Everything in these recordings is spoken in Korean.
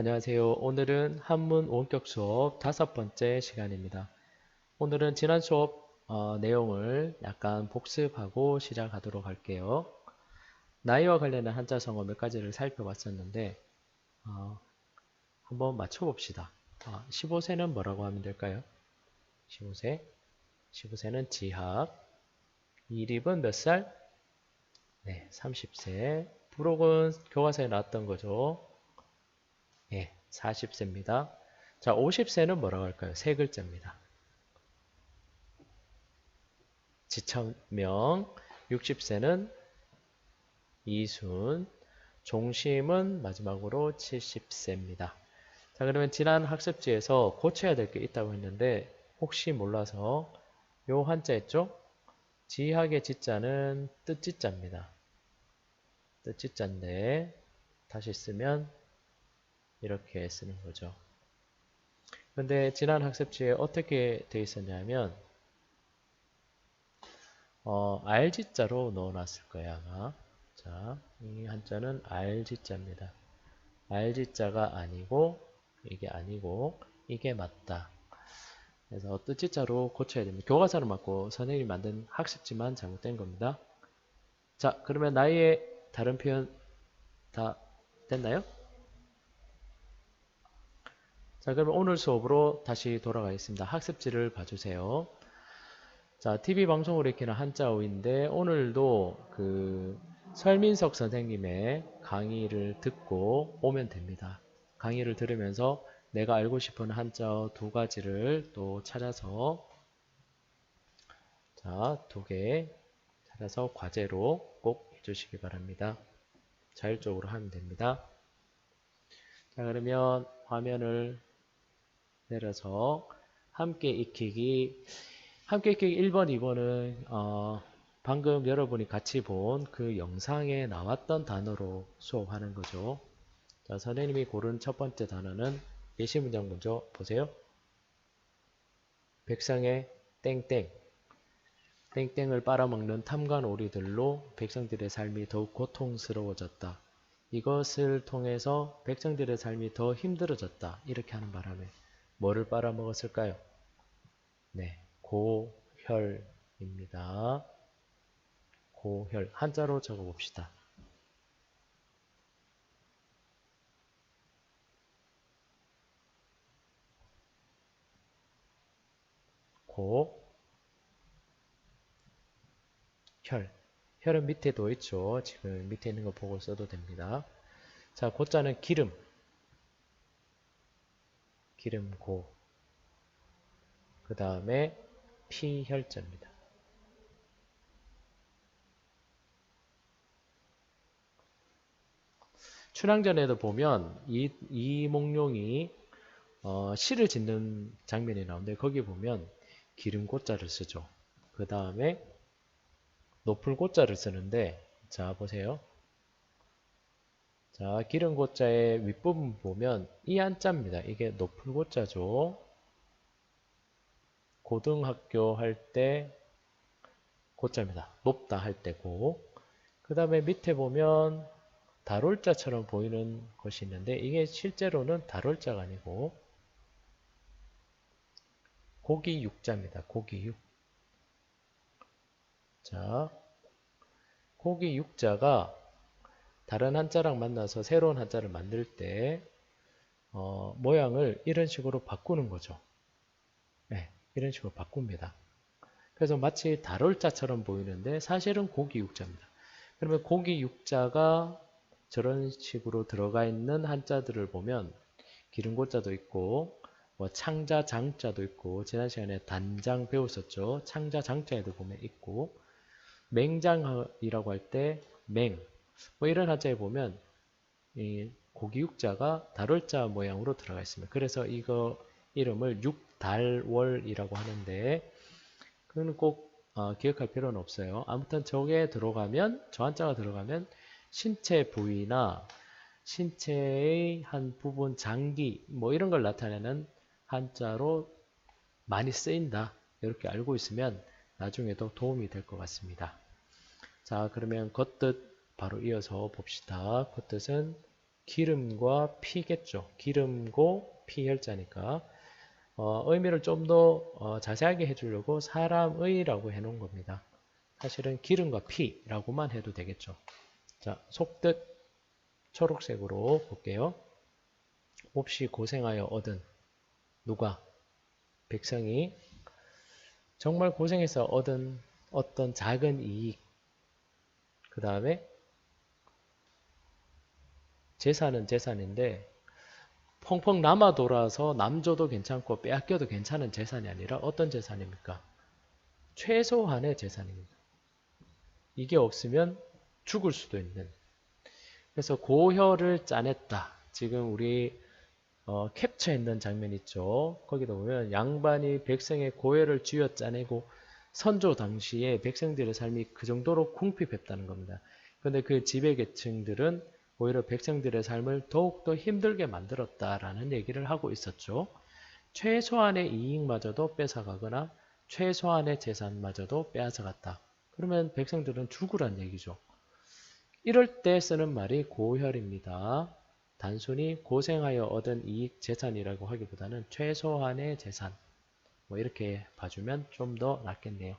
안녕하세요. 오늘은 한문 원격 수업 다섯 번째 시간입니다. 오늘은 지난 수업 어, 내용을 약간 복습하고 시작하도록 할게요. 나이와 관련된 한자 성어 몇 가지를 살펴봤었는데 어, 한번 맞춰봅시다. 어, 15세는 뭐라고 하면 될까요? 15세 15세는 지학 이립은 몇 살? 네, 30세 부록은 교과서에 나왔던 거죠. 예, 40세입니다. 자, 50세는 뭐라고 할까요? 세 글자입니다. 지천명 60세는 이순 종심은 마지막으로 70세입니다. 자 그러면 지난 학습지에서 고쳐야 될 게 있다고 했는데 혹시 몰라서 요 한자 있죠? 지학의 지자는 뜻지자입니다. 뜻지자인데 다시 쓰면 이렇게 쓰는 거죠. 근데 지난 학습지에 어떻게 되어 있었냐면 어, R지자로 넣어놨을 거예요 아마 자, 이 한자는 R지자입니다. R지자가 아니고 이게 아니고 이게 맞다. 그래서 뜻지자로 고쳐야 됩니다. 교과서를 맞고 선생님이 만든 학습지만 잘못된 겁니다. 자, 그러면 나이의 다른 표현 다 됐나요? 자, 그러면 오늘 수업으로 다시 돌아가겠습니다. 학습지를 봐주세요. 자, TV 방송으로 익히는 한자어인데 오늘도 그 설민석 선생님의 강의를 듣고 오면 됩니다. 강의를 들으면서 내가 알고 싶은 한자어 두 가지를 또 찾아서 자, 두 개 찾아서 과제로 꼭 해주시기 바랍니다. 자율적으로 하면 됩니다. 자, 그러면 화면을 내려서 함께 익히기 함께 익히기 1번, 2번은 어, 방금 여러분이 같이 본 그 영상에 나왔던 단어로 수업하는 거죠. 자, 선생님이 고른 첫 번째 단어는 예시 문장 먼저 보세요. 백성의 땡땡 땡땡을 빨아먹는 탐관 오리들로 백성들의 삶이 더욱 고통스러워졌다. 이것을 통해서 백성들의 삶이 더 힘들어졌다. 이렇게 하는 바람에 뭐를 빨아먹었을까요? 네, 고혈입니다. 고혈 한자로 적어봅시다. 고 혈. 혈은 밑에도 있죠. 지금 밑에 있는 거 보고 써도 됩니다. 자, 고자는 기름. 기름 고. 그 다음에 피 혈자입니다. 춘향전에도 보면 이, 이몽룡이 어, 시를 짓는 장면이 나오는데 거기 보면 기름고자를 쓰죠. 그 다음에 높을 고자를 쓰는데 자 보세요. 자 기름고자의 윗부분 보면 이 한자입니다. 이게 높을 고자죠. 고등학교 할 때 고자입니다. 높다 할 때고 그 다음에 밑에 보면 다롤자처럼 보이는 것이 있는데 이게 실제로는 다롤자가 아니고 고기 육자입니다. 고기 육. 자, 고기 육자가 다른 한자랑 만나서 새로운 한자를 만들 때 어, 모양을 이런 식으로 바꾸는 거죠. 네, 이런 식으로 바꿉니다. 그래서 마치 다롤자처럼 보이는데 사실은 고기 육자입니다. 그러면 고기 육자가 저런 식으로 들어가 있는 한자들을 보면 기름고자도 있고 뭐 창자 장자도 있고 지난 시간에 단장 배웠었죠. 창자 장자에도 보면 있고 맹장이라고 할 때 맹 뭐 이런 한자에 보면 이 고기육자가 달월자 모양으로 들어가 있습니다. 그래서 이거 이름을 육달월이라고 하는데 그건 꼭 어, 기억할 필요는 없어요. 아무튼 저게 들어가면 저 한자가 들어가면 신체 부위나 신체의 한 부분 장기 뭐 이런 걸 나타내는 한자로 많이 쓰인다 이렇게 알고 있으면 나중에도 도움이 될 것 같습니다 자 그러면 겉뜻 바로 이어서 봅시다 겉뜻은 기름과 피겠죠. 기름고 피 혈자니까 어, 의미를 좀더 어, 자세하게 해주려고 사람의라고 해놓은 겁니다. 사실은 기름과 피라고만 해도 되겠죠. 자, 속뜻 초록색으로 볼게요. 몹시 고생하여 얻은 누가? 백성이 정말 고생해서 얻은 어떤 작은 이익 그 다음에 재산은 재산인데 펑펑 남아 돌아서 남줘도 괜찮고 빼앗겨도 괜찮은 재산이 아니라 어떤 재산입니까? 최소한의 재산입니다. 이게 없으면 죽을 수도 있는 그래서 고혈을 짜냈다. 지금 우리 어, 캡처했는 장면 있죠. 거기다 보면 양반이 백성의 고혈을 쥐어 짜내고 선조 당시에 백성들의 삶이 그 정도로 궁핍했다는 겁니다. 그런데 그 지배계층들은 오히려 백성들의 삶을 더욱더 힘들게 만들었다라는 얘기를 하고 있었죠. 최소한의 이익마저도 뺏어가거나 최소한의 재산마저도 빼앗아갔다. 그러면 백성들은 죽으란 얘기죠. 이럴 때 쓰는 말이 고혈입니다. 단순히 고생하여 얻은 이익 재산이라고 하기보다는 최소한의 재산 뭐 이렇게 봐주면 좀 더 낫겠네요.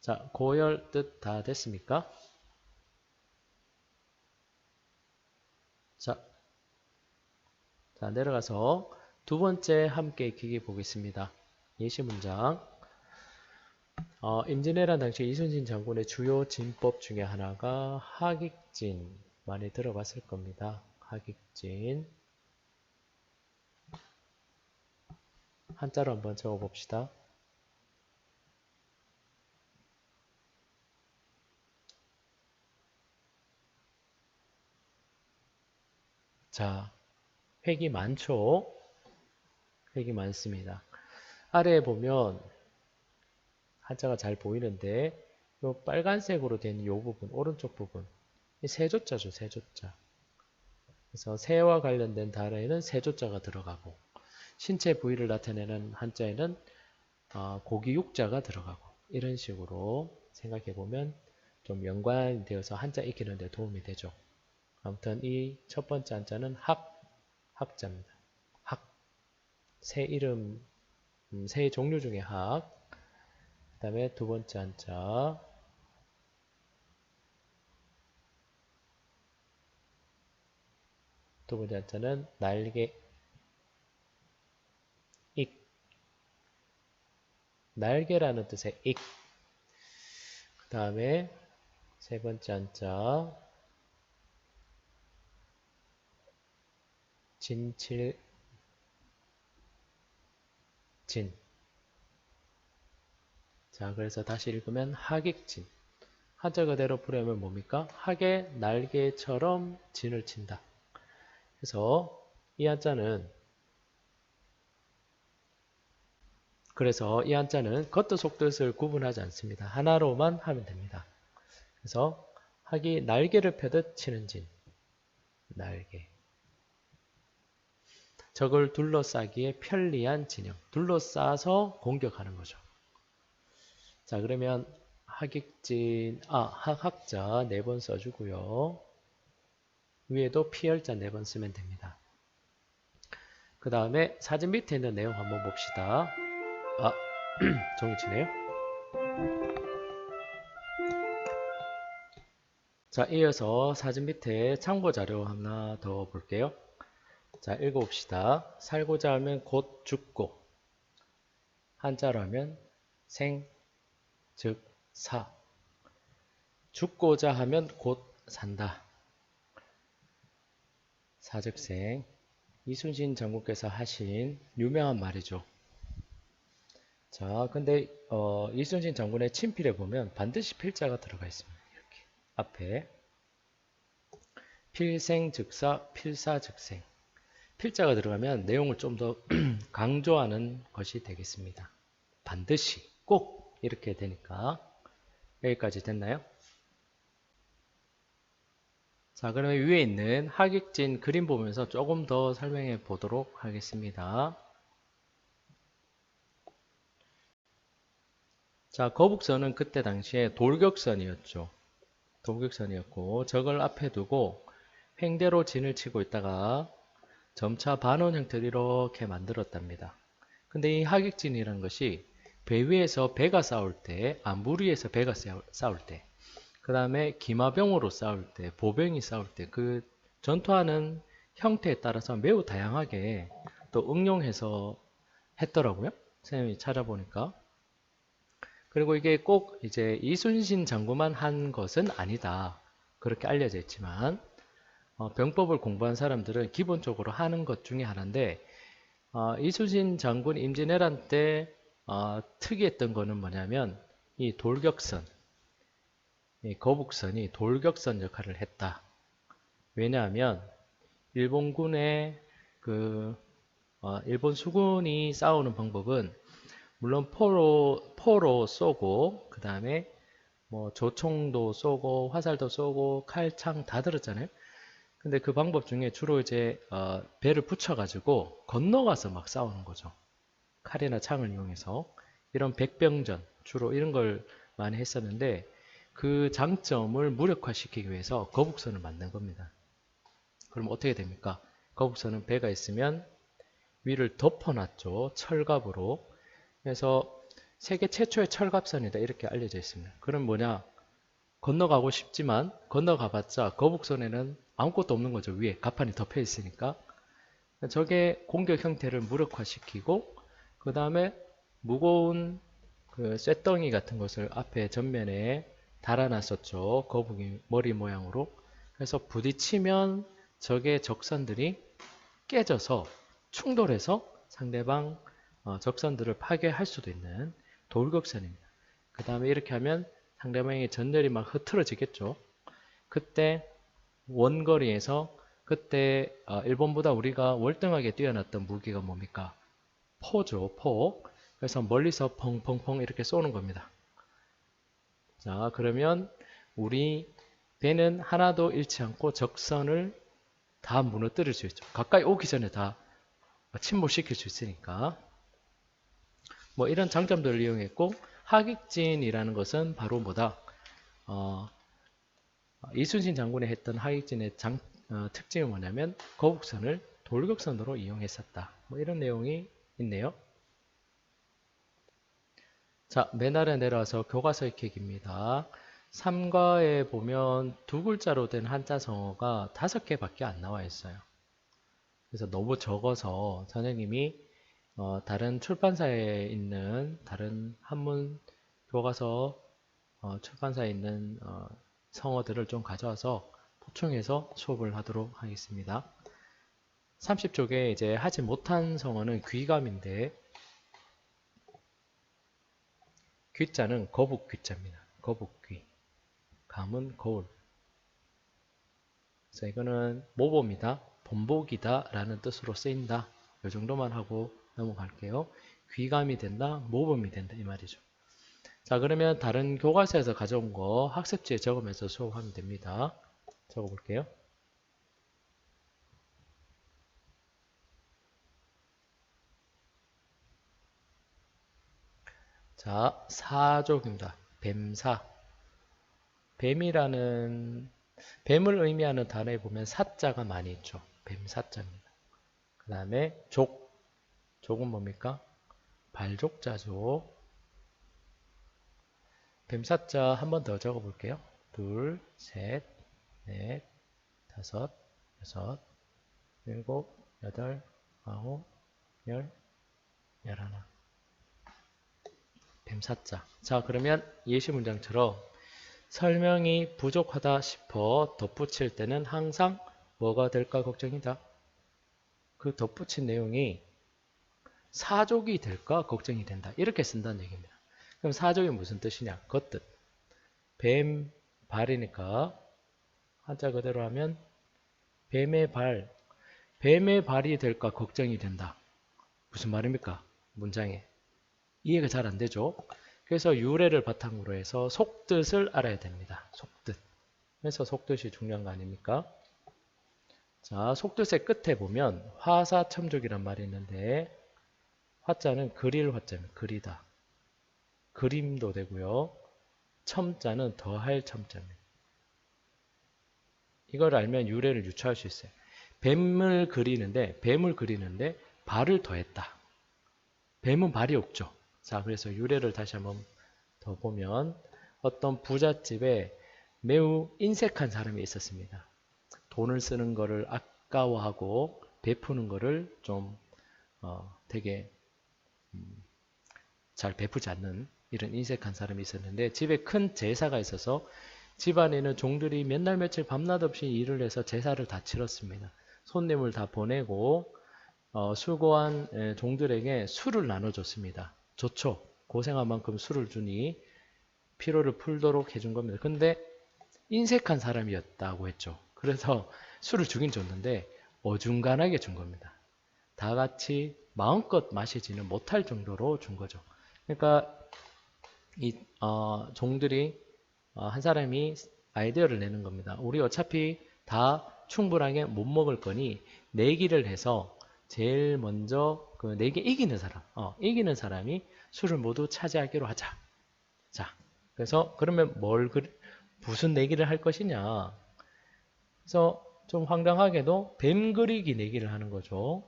자, 고혈 뜻 다 됐습니까? 자, 자 내려가서 두 번째 함께 익히기 보겠습니다. 예시 문장 어, 임진왜란 당시 이순신 장군의 주요 진법 중에 하나가 하객진 많이 들어봤을 겁니다. 하객진 한자로 한번 적어봅시다. 자, 획이 많죠? 획이 많습니다. 아래에 보면 한자가 잘 보이는데 이 빨간색으로 된 이 부분, 오른쪽 부분 세조자죠, 세조자. 그래서 새와 관련된 단어에는 세조자가 들어가고 신체 부위를 나타내는 한자에는 어, 고기 육자가 들어가고 이런 식으로 생각해 보면 좀 연관이 되어서 한자 익히는 데 도움이 되죠. 아무튼 이 첫 번째 한자는 학, 학자입니다. 학, 새 이름, 음, 새 종류 중에 학. 그 다음에 두 번째 한자. 두 번째 한자는 날개, 익. 날개라는 뜻의 익. 그 다음에 세 번째 한자. 진칠 진. 자, 그래서 다시 읽으면 하객진. 한자 그대로 풀으면 뭡니까? 하계 날개처럼 진을 친다. 그래서 이 한자는 그래서 이 한자는 겉뜻 속뜻을 구분하지 않습니다. 하나로만 하면 됩니다. 그래서 하기 날개를 펴듯 치는 진. 날개. 적을 둘러싸기에 편리한 진영. 둘러싸서 공격하는 거죠. 자, 그러면 하객진, 아, 학학자 네 번 써주고요. 위에도 피열자 네 번 쓰면 됩니다. 그 다음에 사진 밑에 있는 내용 한번 봅시다. 아, 종이 치네요. 자, 이어서 사진 밑에 참고 자료 하나 더 볼게요. 자, 읽어봅시다. 살고자 하면 곧 죽고 한자로 하면 생, 즉, 사 죽고자 하면 곧 산다. 사즉생 이순신 장군께서 하신 유명한 말이죠. 자, 근데 어, 이순신 장군의 친필에 보면 반드시 필자가 들어가 있습니다. 이렇게 앞에 필생즉사, 필사즉생 필자가 들어가면 내용을 좀 더 강조하는 것이 되겠습니다. 반드시, 꼭 이렇게 되니까 여기까지 됐나요? 자, 그러면 위에 있는 하객진 그림 보면서 조금 더 설명해 보도록 하겠습니다. 자, 거북선은 그때 당시에 돌격선이었죠. 돌격선이었고, 저걸 앞에 두고 횡대로 진을 치고 있다가 점차 반원 형태로 이렇게 만들었답니다. 근데 이 하객진이라는 것이 배 위에서 배가 싸울 때, 아, 물 위에서 배가 싸울 때, 그 다음에 기마병으로 싸울 때, 보병이 싸울 때, 그 전투하는 형태에 따라서 매우 다양하게 또 응용해서 했더라고요. 선생님이 찾아보니까. 그리고 이게 꼭 이제 이순신 장군만 한 것은 아니다. 그렇게 알려져 있지만, 어, 병법을 공부한 사람들은 기본적으로 하는 것 중에 하나인데 어, 이순신 장군 임진왜란 때 어, 특이했던 거는 뭐냐면 이 돌격선, 이 거북선이 돌격선 역할을 했다. 왜냐하면 일본군의 그 어, 일본 수군이 싸우는 방법은 물론 포로 포로 쏘고 그 다음에 뭐 조총도 쏘고 화살도 쏘고 칼창 다 들었잖아요. 근데 그 방법 중에 주로 이제 어, 배를 붙여가지고 건너가서 막 싸우는 거죠. 칼이나 창을 이용해서 이런 백병전 주로 이런 걸 많이 했었는데 그 장점을 무력화시키기 위해서 거북선을 만든 겁니다. 그럼 어떻게 됩니까? 거북선은 배가 있으면 위를 덮어놨죠. 철갑으로. 그래서 세계 최초의 철갑선이다 이렇게 알려져 있습니다. 그럼 뭐냐? 건너가고 싶지만 건너가봤자 거북선에는 아무것도 없는 거죠. 위에 가판이 덮여 있으니까. 저게 공격 형태를 무력화시키고 그 다음에 무거운 그 쇳덩이 같은 것을 앞에 전면에 달아놨었죠. 거북이 머리 모양으로. 그래서 부딪히면 적의 적선들이 깨져서 충돌해서 상대방 어, 적선들을 파괴할 수도 있는 돌격선입니다. 그 다음에 이렇게 하면 상대방의 전열이 막 흐트러지겠죠. 그때 원거리에서 그때 어, 일본보다 우리가 월등하게 뛰어났던 무기가 뭡니까? 포죠, 포. 그래서 멀리서 펑펑펑 이렇게 쏘는 겁니다. 자, 그러면 우리 배는 하나도 잃지 않고 적선을 다 무너뜨릴 수 있죠. 가까이 오기 전에 다 침몰시킬 수 있으니까. 뭐 이런 장점들을 이용했고 하객진이라는 것은 바로 뭐다? 어, 이순신 장군이 했던 하객진의 장, 어, 특징이 뭐냐면 거북선을 돌격선으로 이용했었다. 뭐 이런 내용이 있네요. 자, 맨 아래 내려와서 교과서 익히기입니다. 3과에 보면 두 글자로 된 한자 성어가 다섯 개밖에 안 나와 있어요. 그래서 너무 적어서 선생님이 어, 다른 출판사에 있는 다른 한문 교과서 어, 출판사에 있는 어, 성어들을 좀 가져와서 보충해서 수업을 하도록 하겠습니다. 30쪽에 이제 하지 못한 성어는 귀감인데 귀자는 거북 귀자입니다. 거북 귀. 감은 거울. 그래서 이거는 모범이다, 본복이다 라는 뜻으로 쓰인다. 이 정도만 하고 넘어갈게요. 귀감이 된다, 모범이 된다 이 말이죠. 자 그러면 다른 교과서에서 가져온 거 학습지에 적으면서 수업하면 됩니다. 적어볼게요. 자, 사족입니다. 뱀사. 뱀이라는 뱀을 의미하는 단어에 보면 사자가 많이 있죠. 뱀사자입니다. 그 다음에 족. 족은 뭡니까? 발족자죠. 뱀사자 한 번 더 적어 볼게요. 둘, 셋, 넷, 다섯, 여섯, 일곱, 여덟, 아홉, 열, 열하나. 뱀사자. 자, 그러면 예시 문장처럼 설명이 부족하다 싶어 덧붙일 때는 항상 뭐가 될까 걱정이다. 그 덧붙인 내용이 사족이 될까 걱정이 된다. 이렇게 쓴다는 얘기입니다. 그럼 사족이 무슨 뜻이냐? 겉뜻. 뱀 발이니까 한자 그대로 하면 뱀의 발, 뱀의 발이 될까 걱정이 된다. 무슨 말입니까? 문장에. 이해가 잘 안 되죠? 그래서 유래를 바탕으로 해서 속뜻을 알아야 됩니다. 속뜻. 그래서 속뜻이 중요한 거 아닙니까? 자, 속뜻의 끝에 보면 화사첨족이란 말이 있는데 화자는 그릴 화자입니다. 그리다. 그림도 되고요. 첨자는 더할 첨자입니다. 이걸 알면 유래를 유추할 수 있어요. 뱀을 그리는데 뱀을 그리는데 발을 더했다. 뱀은 발이 없죠. 자, 그래서 유래를 다시 한번 더 보면 어떤 부잣집에 매우 인색한 사람이 있었습니다. 돈을 쓰는 거를 아까워하고 베푸는 거를 좀 어, 되게 음, 잘 베푸지 않는 이런 인색한 사람이 있었는데 집에 큰 제사가 있어서 집안에는 종들이 몇 날 며칠 밤낮 없이 일을 해서 제사를 다 치렀습니다. 손님을 다 보내고 어, 수고한 에, 종들에게 술을 나눠줬습니다. 좋죠. 고생한 만큼 술을 주니 피로를 풀도록 해준 겁니다. 근데 인색한 사람이었다고 했죠. 그래서 술을 주긴 줬는데 어중간하게 준 겁니다. 다 같이 마음껏 마시지는 못할 정도로 준 거죠. 그러니까 이 어, 종들이 어, 한 사람이 아이디어를 내는 겁니다. 우리 어차피 다 충분하게 못 먹을 거니 내기를 해서 제일 먼저 그 내기 이기는 사람, 어, 이기는 사람이 술을 모두 차지하기로 하자. 자, 그래서 그러면 뭘 그, 무슨 내기를 할 것이냐? 그래서 좀 황당하게도 뱀 그리기 내기를 하는 거죠.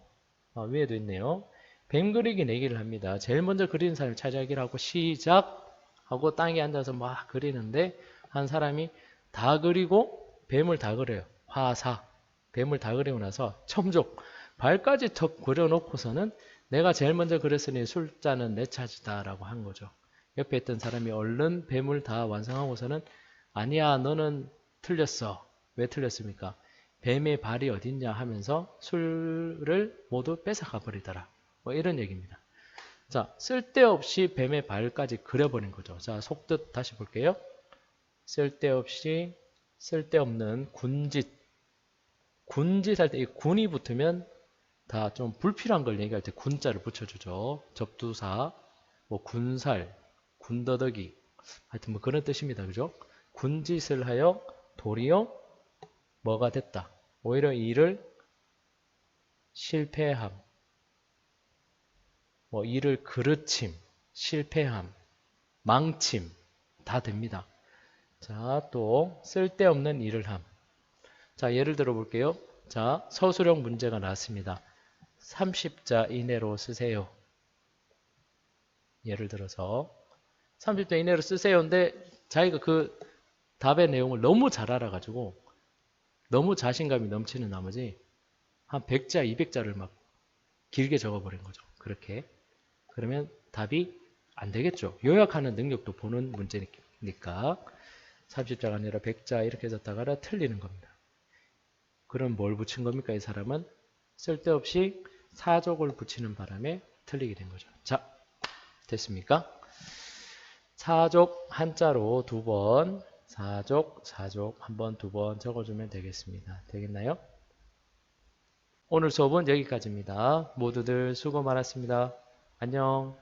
어, 위에도 있네요. 뱀 그리기 내기를 합니다. 제일 먼저 그리는 사람이 차지하기로 하고 시작 하고 땅에 앉아서 막 그리는데 한 사람이 다 그리고 뱀을 다 그려요. 화사. 뱀을 다 그리고 나서 첨족. 발까지 턱 그려놓고서는 내가 제일 먼저 그렸으니 술자는 내 차지다 라고 한 거죠. 옆에 있던 사람이 얼른 뱀을 다 완성하고서는 아니야 너는 틀렸어. 왜 틀렸습니까? 뱀의 발이 어딨냐 하면서 술을 모두 뺏어가 버리더라. 뭐 이런 얘기입니다. 자, 쓸데없이 뱀의 발까지 그려버린 거죠. 자, 속뜻 다시 볼게요. 쓸데없이 쓸데없는 군짓. 군짓 할 때 이 군이 붙으면 다 좀 불필요한 걸 얘기할 때 군자를 붙여주죠. 접두사, 뭐 군살, 군더더기. 하여튼 뭐 그런 뜻입니다. 그죠? 군짓을 하여 도리어 뭐가 됐다. 오히려 이를 실패함, 뭐 일을 그르침, 실패함, 망침 다 됩니다. 자, 또 쓸데없는 일을 함. 자, 예를 들어 볼게요. 자, 서술형 문제가 나왔습니다. 30자 이내로 쓰세요. 예를 들어서 30자 이내로 쓰세요인데 자기가 그 답의 내용을 너무 잘 알아가지고 너무 자신감이 넘치는 나머지 한 100자, 200자를 막 길게 적어버린 거죠. 그렇게. 그러면 답이 안 되겠죠. 요약하는 능력도 보는 문제니까 30자가 아니라 100자 이렇게 적다가 틀리는 겁니다. 그럼 뭘 붙인 겁니까? 이 사람은 쓸데없이 사족을 붙이는 바람에 틀리게 된 거죠. 자, 됐습니까? 사족 한자로 두 번, 사족, 사족 한 번, 두 번 적어주면 되겠습니다. 되겠나요? 오늘 수업은 여기까지입니다. 모두들 수고 많았습니다. 안녕.